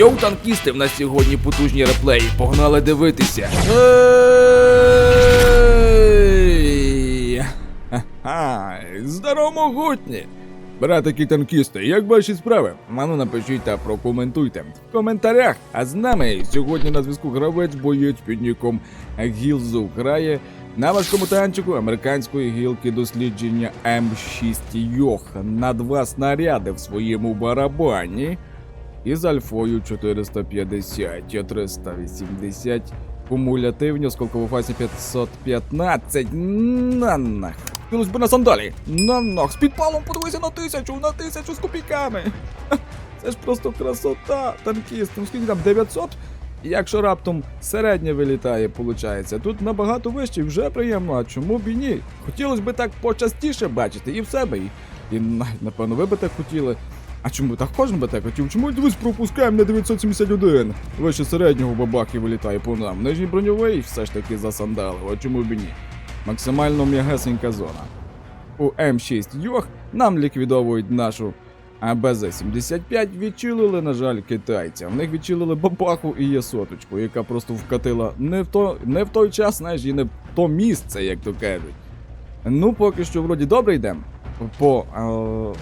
Йоу, танкісти, в нас сьогодні потужні реплеї. Погнали дивитися. Здорово, могутні! Братики танкісти, як ваші справи? Ману напишіть та прокоментуйте в коментарях. А з нами сьогодні на зв'язку гравець боєць під ніком Гілзу грає на важкому танчику американської гілки дослідження М6 Йох на два снаряди в своєму барабані із альфою 450 і 380 кумулятивні осколково-фасні 515 на нах. Кинусь би на сандалі. На нах. З підпалом подивися на тисячу, на тисячу з копійками. Це ж просто красота, танкіст. Ну скільки там 900? Якщо раптом середнє вилітає, виходить. Тут набагато вище, вже приємно, а чому б і ні? Хотілося б так почастіше бачити і в себе. І, і напевно, ви би так хотіли. А чому так кожен би так хотів? Чому дивись пропускаємо на 971? Вище середнього бабахи вилітає по нам. Нижній броньовий все ж таки засандалив, а чому б і ні? Максимально м'ягесенька зона. У М6 Йох нам ліквідовують нашу АБЗ-75 відчилили, на жаль, китайця. В них відчилили бабаху і є соточку, яка просто вкатила не в, то, не в той час, знаєш, і не в то місце, як то кажуть. Ну, поки що, вроді, добре йдемо по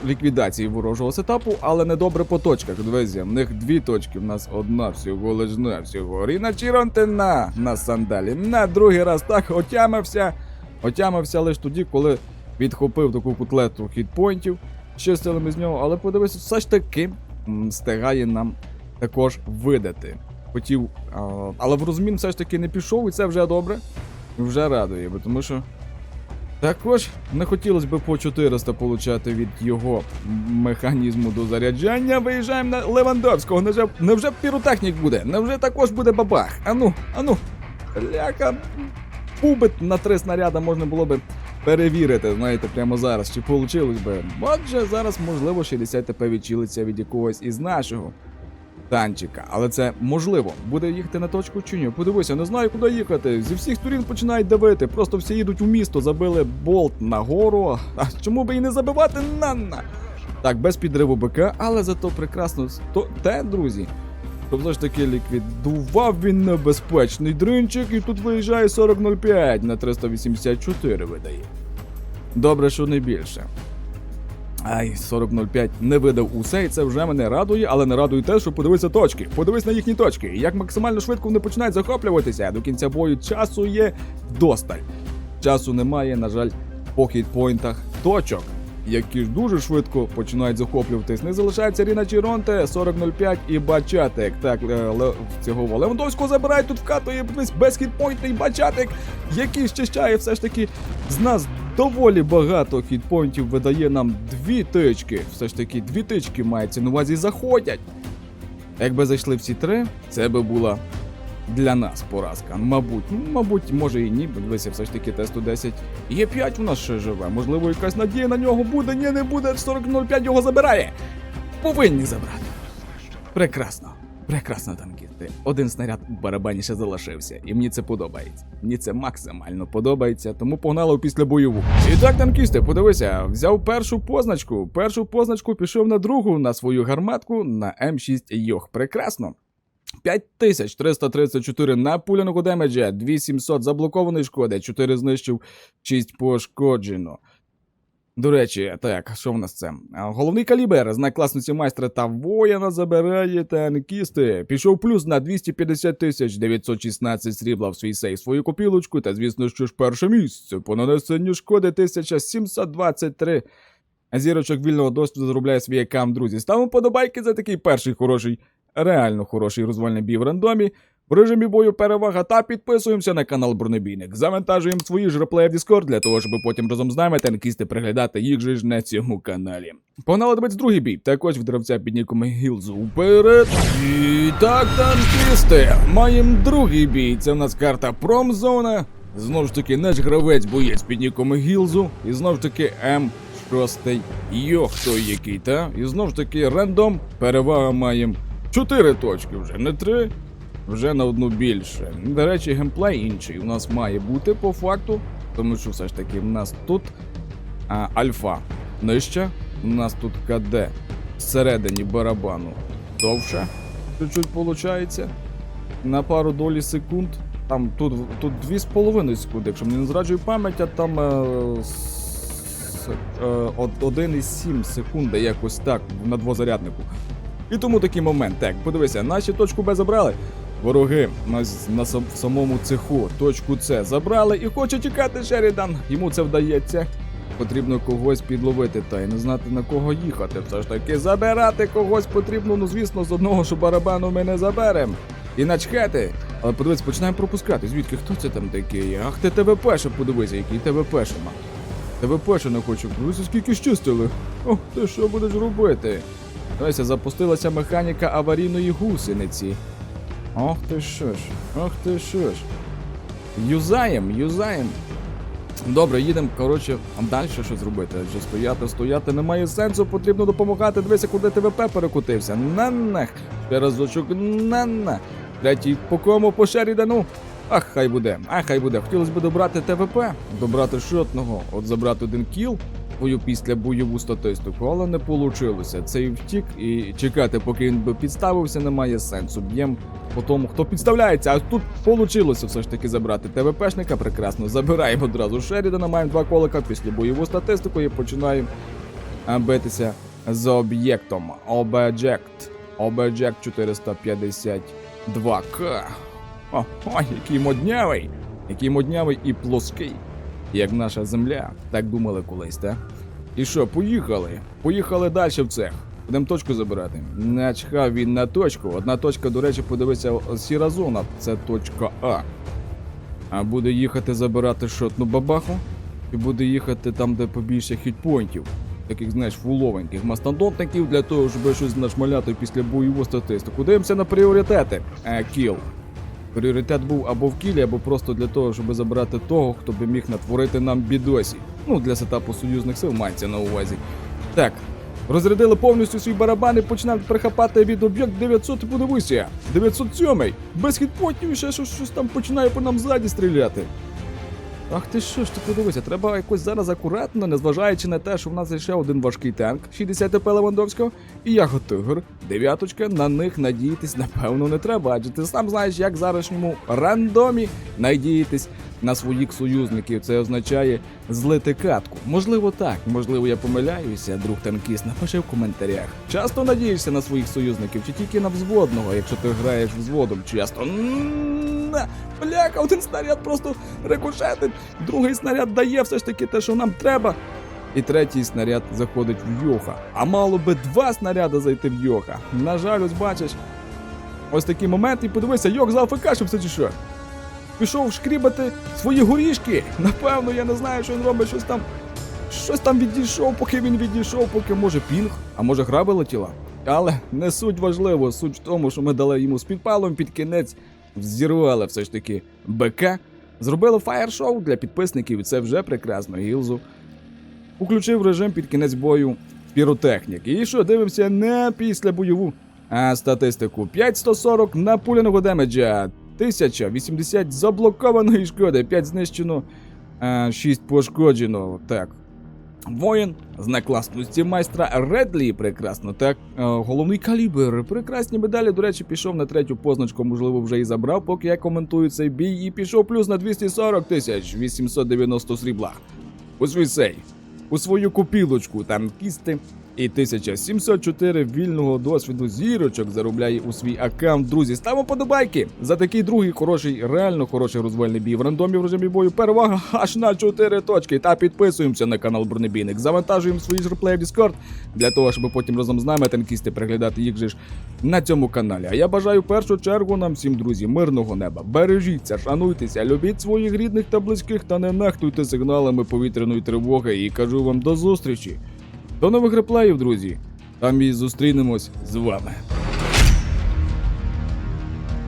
е, ліквідації ворожого сетапу, але не добре по точках. Друзі, в них дві точки, в нас одна всього лиш на всього. Ріна Чіронте на, сандалі. На другий раз так отямився. Отямився лише тоді, коли відхопив таку кутлету хітпойнтів, чистили з нього, але подивись, все ж таки м, встигає нам також видати. Хотів, е, але в розмін все ж таки не пішов, і це вже добре. Вже радує, бо тому що також не хотілося б по 400 получати від його механізму до заряджання. Виїжджаємо на Левандовського. Невже, невже піротехнік буде? Невже також буде бабах? Ану, ану, ляка. Пубит на три снаряда можна було би перевірити, знаєте, прямо зараз, чи вийшло би. Отже, зараз, можливо, 60 ТП відчилиться від якогось із нашого танчика. Але це можливо. Буде їхати на точку чи ні? Подивися, не знаю, куди їхати. Зі всіх сторін починають давити. Просто всі їдуть у місто, забили болт нагору. А чому би і не забивати на-на? Так, без підриву БК, але зато прекрасно то те, друзі. То все ж таки ліквідував він небезпечний дринчик, і тут виїжджає 40.05 на 384 видає. Добре, що не більше. Ай, 40.05 не видав усе, і це вже мене радує, але не радує те, що подивися точки. Подивись на їхні точки. Як максимально швидко вони починають захоплюватися. До кінця бою часу є вдосталь. Часу немає, на жаль, по хітпойнтах точок, які ж дуже швидко починають захоплюватись. Не залишається Ріна Чіронте, 40.05 і Бачатик. Так, е, Ле- цього Левандовського забирають тут вкатує подивись, без хітпойнтний Бачатик, який щищає все ж таки з нас доволі багато хітпойнтів видає нам дві тички. Все ж таки, дві тички мається на увазі заходять. Якби зайшли всі три, це би була для нас поразка. Мабуть, мабуть, може і ні, дивися, все ж таки Т-110. Є 5 у нас ще живе. Можливо, якась надія на нього буде. Ні, не буде. 40.05 його забирає. Повинні забрати. Прекрасно. Прекрасно, танкісти. Один снаряд в барабані ще залишився, і мені це подобається. Мені це максимально подобається, тому погнали у після бойову. І так, танкісти, подивися, взяв першу позначку. Першу позначку пішов на другу на свою гарматку на М6 Йох. Прекрасно. 5334 на пуляного демеджа, 2700 заблокованої шкоди, 4 знищив, 6 пошкоджено. До речі, так, що в нас це? Головний калібр, знак класності майстра та воїна забирає танкісти. Пішов плюс на 250 тисяч 916 срібла в свій сейф свою копілочку, та звісно, що ж перше місце по нанесенню шкоди 1723. Зірочок вільного досвіду заробляє свій аккаунт, друзі. Ставимо подобайки за такий перший хороший, реально хороший розвальний бій в рандомі. В режимі бою перевага та підписуємося на канал Бронебійник. Завантажуємо свої ж реплеї в Discord для того, щоб потім разом з нами танкісти приглядати їх же ж на цьому каналі. Погнали другий бій. Також гравця під ніком Гілзу вперед. І так, танкісти, маємо другий бій. Це в нас карта Промзона. Знову ж таки, наш гравець боєць під ніком Гілзу. І знову ж таки М6 Йох той який, та? І знову ж таки рандом. Перевага маємо 4 точки вже, не 3 вже на одну більше. До речі, геймплей інший у нас має бути по факту, тому що все ж таки в нас тут а, альфа нижча, у нас тут КД всередині барабану довше. чуть-чуть виходить. На пару долі секунд. Там тут, тут 2,5 секунди, якщо мені не зраджує пам'ять, а там е, е, 1,7 секунди, якось так, на двозаряднику. І тому такий момент. Так, подивися, наші точку Б забрали. Вороги на, на самому цеху точку С забрали і хоче тікати Шерідан. Йому це вдається. Потрібно когось підловити та й не знати на кого їхати. Все ж таки забирати когось потрібно, ну звісно, з одного, що барабану ми не заберемо. І начхати. Але подивись, починаємо пропускати. Звідки хто це там такий? Ах ти ТВП ще подивися, який ТВП ще ма. ТВП ще не хочу. Подивися, скільки щастили. О, ти що будеш робити? Дивися, запустилася механіка аварійної гусениці. Ох ти що ж, ох ти що ж. Юзаєм, юзаєм. Добре, їдемо, коротше, далі що зробити. Адже стояти, стояти немає сенсу, потрібно допомагати. Дивися, куди ТВП перекотився. На-нах. Ще разочок, на-на. Третій по кому по Шерідану. Ах, хай буде, ах, хай буде. Хотілося б добрати ТВП, добрати шотного, от забрати один кіл, твою після бойову статистику, але не вийшло. Цей втік і чекати, поки він би підставився, немає сенсу. Б'єм по тому, хто підставляється. А тут вийшло все ж таки забрати ТВПшника. Прекрасно забираємо одразу Шерідана, маємо два колика після бойову статистику і починаємо битися з об'єктом. Об'єкт. Об'єкт 452К. О, ой, який моднявий, який моднявий і плоский, як наша земля. Так думали колись, так? І що, поїхали? Поїхали далі в цех. Будемо точку забирати. Начхав він на точку. Одна точка, до речі, подивися, сіра зона. Це точка А. А буде їхати забирати шотну бабаху, і буде їхати там, де побільше хітпойнтів. Таких, знаєш, фуловеньких мастодонтників для того, щоб щось нашмаляти після бойову статистику. Дивимося на пріоритети. Е, кіл. Пріоритет був або в кілі, або просто для того, щоб забрати того, хто би міг натворити нам бідосі. Ну, для сетапу союзних сил мається на увазі. Так, розрядили повністю свій барабан і починають прихапати від об'єкт 900 і подивися. 907 без хідпотів і ще щось, щось там починає по нам ззаді стріляти. Ах ти що ж ти подивися, треба якось зараз акуратно, незважаючи на те, що в нас ще один важкий танк 60 ТП Левандовського і Яготигр, дев'яточка, на них надіятись, напевно, не треба, адже ти сам знаєш, як зарашньому рандомі надіятись на своїх союзників. Це означає злити катку. Можливо, так, можливо, я помиляюся, друг танкіст, напиши в коментарях. Часто надієшся на своїх союзників, чи тільки на взводного, якщо ти граєш взводом, часто. М-на, Бляха, один снаряд просто рикошетить, другий снаряд дає все ж таки те, що нам треба. І третій снаряд заходить в Йоха. А мало би два снаряди зайти в Йоха. На жаль, ось бачиш. Ось такий момент, і подивися, Йох зафикашився чи що. Пішов шкрібати свої горішки. Напевно, я не знаю, що він робить, щось там. Щось там відійшов, поки він відійшов, поки може пінг, а може гра вилетіла. Але не суть важливо, суть в тому, що ми дали йому з підпалом під кінець, зірвали все ж таки БК, зробили фаєр-шоу для підписників, і це вже прекрасно. Гілзу включив режим під кінець бою піротехніки. І що, дивимося не після бойову а статистику. 5140 напуляного демеджа, 1080 заблокованої шкоди, 5 знищено, 6 пошкоджено. Так. Воїн, знак класності майстра Редлі, прекрасно, так. Е, головний калібр, прекрасні медалі. До речі, пішов на третю позначку, можливо, вже і забрав, поки я коментую цей бій, і пішов плюс на 240 тисяч 890 срібла. У свій сей, у свою купілочку танкісти і 1704 вільного досвіду зірочок заробляє у свій аккаунт. Друзі, ставимо подобайки за такий другий хороший, реально хороший розвальний бій в рандомі в режимі бою. Перевага аж на 4 точки. Та підписуємося на канал Бронебійник. Завантажуємо свої ж реплеї в Discord для того, щоб потім разом з нами танкісти приглядати їх же ж на цьому каналі. А я бажаю в першу чергу нам всім, друзі, мирного неба. Бережіться, шануйтеся, любіть своїх рідних та близьких та не нехтуйте сигналами повітряної тривоги. І кажу вам до зустрічі. До нових реплеїв, друзі. Там і зустрінемось з вами.